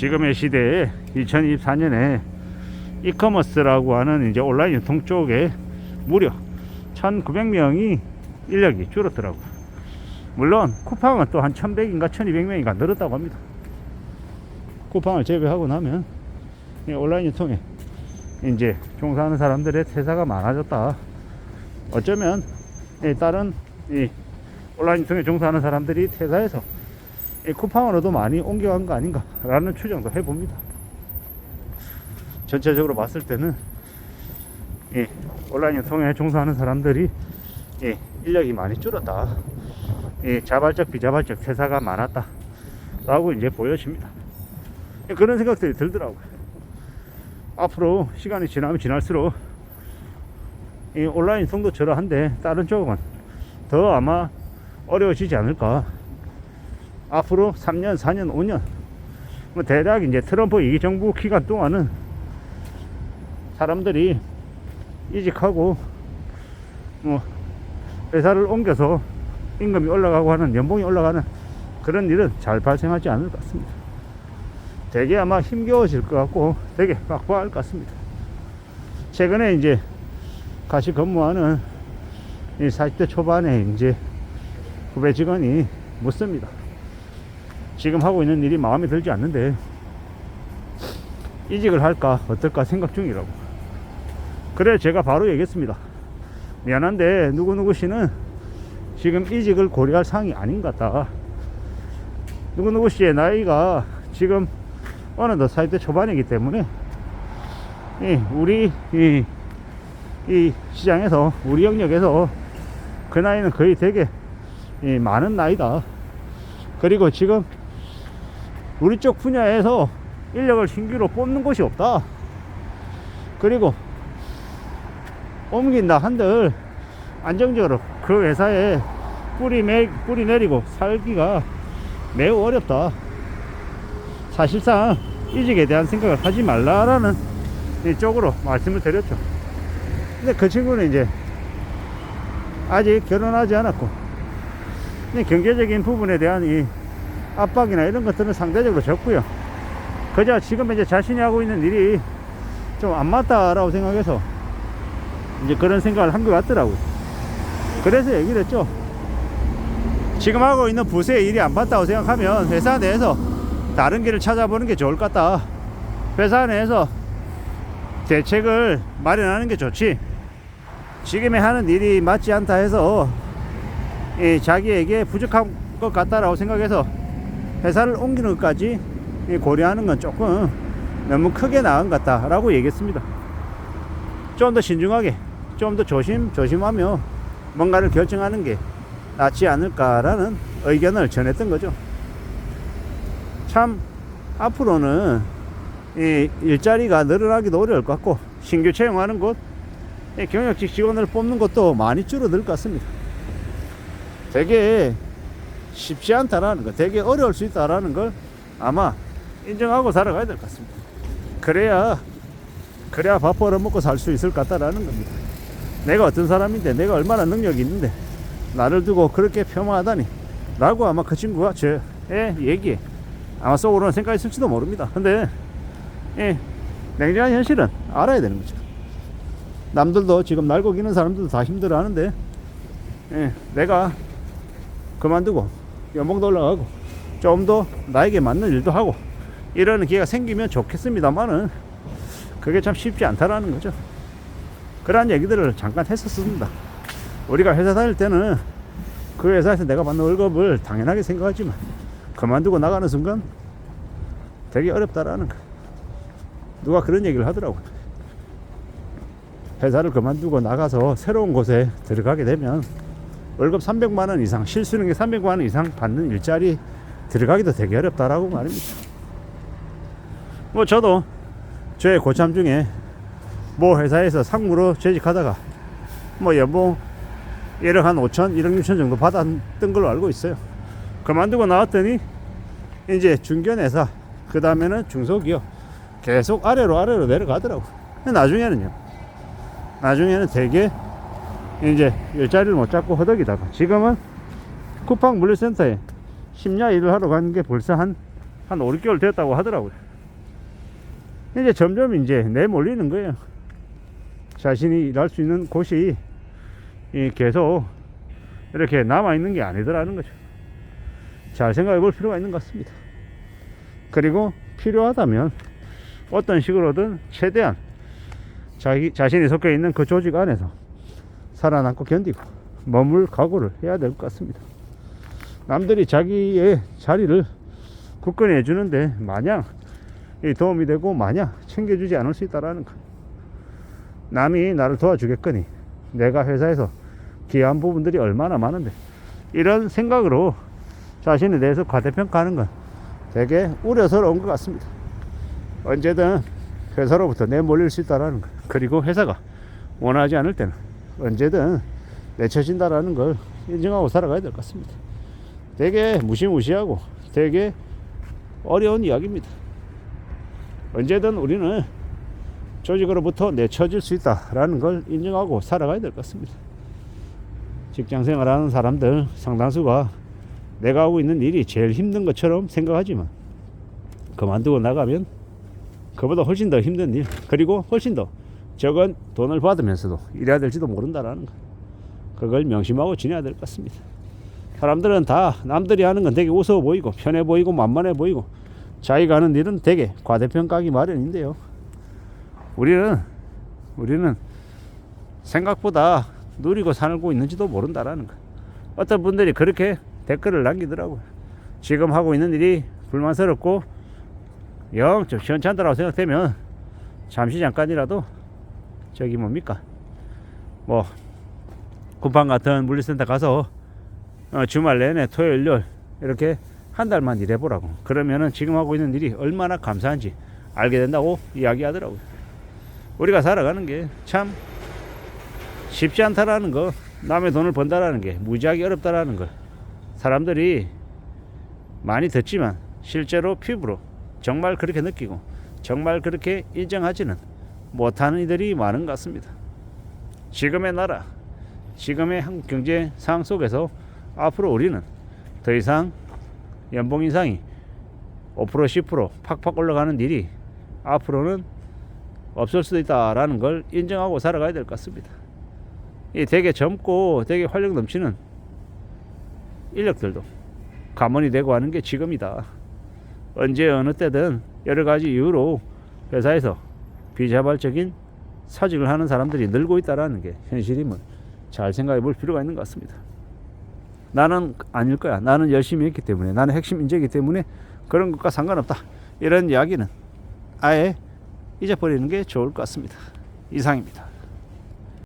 지금의 시대에 2024년에 이커머스라고 하는 이제 온라인 유통 쪽에 무려 1,900명이 인력이 줄었더라고요. 물론 쿠팡은 또 한 1,100인가 1,200명인가 늘었다고 합니다. 쿠팡을 제외하고 나면 이 온라인 유통에 이제 종사하는 사람들의 퇴사가 많아졌다. 어쩌면 이 다른 이 온라인 유통에 종사하는 사람들이 퇴사해서 이 쿠팡으로도 많이 옮겨간 거 아닌가라는 추정도 해봅니다. 전체적으로 봤을 때는 이 온라인 유통에 종사하는 사람들이 이 인력이 많이 줄었다. 이 자발적 비자발적 퇴사가 많았다 라고 이제 보여집니다. 그런 생각들이 들더라고요. 앞으로 시간이 지나면 지날수록 이 온라인 유통도 저러한데 다른 쪽은 더 아마 어려워지지 않을까. 앞으로 3년, 4년, 5년 뭐 대략 이제 트럼프 이 정부 기간 동안은 사람들이 이직하고 뭐 회사를 옮겨서 임금이 올라가고 하는 연봉이 올라가는 그런 일은 잘 발생하지 않을 것 같습니다. 되게 아마 힘겨워질 것 같고 되게 빡빡할 것 같습니다. 최근에 이제 같이 근무하는 이 40대 초반에 이제 후배 직원이 묻습니다. 지금 하고 있는 일이 마음에 들지 않는데 이직을 할까 어떨까 생각 중이라고. 그래 제가 바로 얘기했습니다. 미안한데 누구누구 씨는 지금 이직을 고려할 상황이 아닌 것 같다. 누구누구 씨의 나이가 지금 어느덧 40대 초반이기 때문에 이 우리 이, 이 시장에서 우리 영역에서 그 나이는 거의 되게 이 많은 나이다. 그리고 지금 우리 쪽 분야에서 인력을 신규로 뽑는 곳이 없다. 그리고 옮긴다 한들 안정적으로 그 회사에 뿌리, 매, 뿌리 내리고 살기가 매우 어렵다. 사실상 이직에 대한 생각을 하지 말라라는 쪽으로 말씀을 드렸죠. 근데 그 친구는 이제 아직 결혼하지 않았고 경제적인 부분에 대한 이 압박이나 이런 것들은 상대적으로 적고요. 그저 지금 이제 자신이 하고 있는 일이 좀 안 맞다라고 생각해서 이제 그런 생각을 한 것 같더라고요. 그래서 얘기를 했죠. 지금 하고 있는 부서의 일이 안 맞다고 생각하면 회사 내에서 다른 길을 찾아보는 게 좋을 것 같다. 회사 내에서 대책을 마련하는 게 좋지. 지금에 하는 일이 맞지 않다 해서 이 자기에게 부족한 것 같다라고 생각해서 회사를 옮기는 것까지 이 고려하는 건 조금 너무 크게 나은 것 같다라고 얘기했습니다. 좀 더 신중하게, 좀 더 조심 조심하며 뭔가를 결정하는 게 낫지 않을까라는 의견을 전했던 거죠. 참 앞으로는 이 일자리가 늘어나기도 어려울 것 같고 신규 채용하는 곳, 이 경력직 직원을 뽑는 것도 많이 줄어들 것 같습니다. 되게 쉽지 않다라는 거, 되게 어려울 수 있다라는 걸 아마 인정하고 살아가야 될 것 같습니다. 그래야 그래야 밥 벌어 먹고 살 수 있을 것 같다라는 겁니다. 내가 어떤 사람인데, 내가 얼마나 능력이 있는데 나를 두고 그렇게 폄하하다니 라고 아마 그 친구가 저의 얘기에 아마 속으로는 생각했을지도 모릅니다. 근데 예, 냉정한 현실은 알아야 되는 거죠. 남들도 지금 날고 기는 사람들도 다 힘들어 하는데 예, 내가 그만두고 연봉도 올라가고 좀 더 나에게 맞는 일도 하고 이러는 기회가 생기면 좋겠습니다만은 그게 참 쉽지 않다라는 거죠. 그러한 얘기들을 잠깐 했었습니다. 우리가 회사 다닐 때는 그 회사에서 내가 받는 월급을 당연하게 생각하지만 그만두고 나가는 순간 되게 어렵다라는 거. 누가 그런 얘기를 하더라고요. 회사를 그만두고 나가서 새로운 곳에 들어가게 되면 월급 300만 원 이상, 실수능력 300만 원 이상 받는 일자리 들어가기도 되게 어렵다라고 말입니다. 뭐 저도 저의 고참 중에 뭐 회사에서 상무로 재직하다가 뭐 연봉 1억 한 5천, 1억 6천 정도 받았던 걸로 알고 있어요. 그만두고 나왔더니 이제 중견회사, 그 다음에는 중소기업 계속 아래로 아래로 내려가더라고. 나중에는요. 나중에는 되게 이제 일자리를 못 잡고 허덕이다가 지금은 쿠팡 물류센터에 심야 일을 하러 가는 게 벌써 한, 한 5, 6개월 됐다고 하더라고요. 이제 점점 이제 내몰리는 거예요. 자신이 일할 수 있는 곳이 이 계속 이렇게 남아 있는 게 아니더라는 거죠. 잘 생각해 볼 필요가 있는 것 같습니다. 그리고 필요하다면 어떤 식으로든 최대한 자기 자신이 속해 있는 그 조직 안에서 살아남고 견디고 머물 각오를 해야 될 것 같습니다. 남들이 자기의 자리를 굳건히 해주는데 마냥 이 도움이 되고 마냥 챙겨주지 않을 수 있다라는 것. 남이 나를 도와주겠거니 내가 회사에서 기여한 부분들이 얼마나 많은데 이런 생각으로 자신에 대해서 과대평가하는 건 되게 우려스러운 것 같습니다. 언제든 회사로부터 내몰릴 수 있다라는 것 그리고 회사가 원하지 않을 때는 언제든 내쳐진다라는 걸 인정하고 살아가야 될 것 같습니다. 되게 무시무시하고 되게 어려운 이야기입니다. 언제든 우리는 조직으로부터 내쳐질 수 있다라는 걸 인정하고 살아가야 될 것 같습니다. 직장 생활하는 사람들 상당수가 내가 하고 있는 일이 제일 힘든 것처럼 생각하지만 그만두고 나가면 그보다 훨씬 더 힘든 일 그리고 훨씬 더 적은 돈을 받으면서도 일해야 될지도 모른다라는 거 그걸 명심하고 지내야 될 것 같습니다. 사람들은 다 남들이 하는 건 되게 우스워 보이고 편해 보이고 만만해 보이고 자기가 하는 일은 되게 과대평가하기 마련인데요. 우리는 우리는 생각보다 누리고 살고 있는지도 모른다라는 거. 어떤 분들이 그렇게 댓글을 남기더라고요. 지금 하고 있는 일이 불만스럽고 영 좀 시원찮다라고 생각되면 잠시 잠깐이라도 저기 뭡니까? 뭐 쿠팡 같은 물류센터 가서 어, 주말 내내 토요일 일 이렇게 한 달만 일해보라고. 그러면은 지금 하고 있는 일이 얼마나 감사한지 알게 된다고 이야기하더라고요. 우리가 살아가는 게 참 쉽지 않다라는 거 남의 돈을 번다라는 게 무지하게 어렵다라는 걸 사람들이 많이 듣지만 실제로 피부로 정말 그렇게 느끼고 정말 그렇게 인정하지는 못하는 이들이 많은 것 같습니다. 지금의 나라, 지금의 한국 경제 상황 속에서 앞으로 우리는 더 이상 연봉 인상이 5% 10% 팍팍 올라가는 일이 앞으로는 없을 수도 있다라는 걸 인정하고 살아가야 될 것 같습니다. 이 되게 젊고 되게 활력 넘치는 인력들도 감원이 되고 하는 게 지금이다. 언제 어느 때든 여러 가지 이유로 회사에서 비자발적인 사직을 하는 사람들이 늘고 있다라는 게 현실임을 잘 생각해 볼 필요가 있는 것 같습니다. 나는 아닐 거야. 나는 열심히 했기 때문에 나는 핵심 인재이기 때문에 그런 것과 상관없다. 이런 이야기는 아예 잊어버리는 게 좋을 것 같습니다. 이상입니다.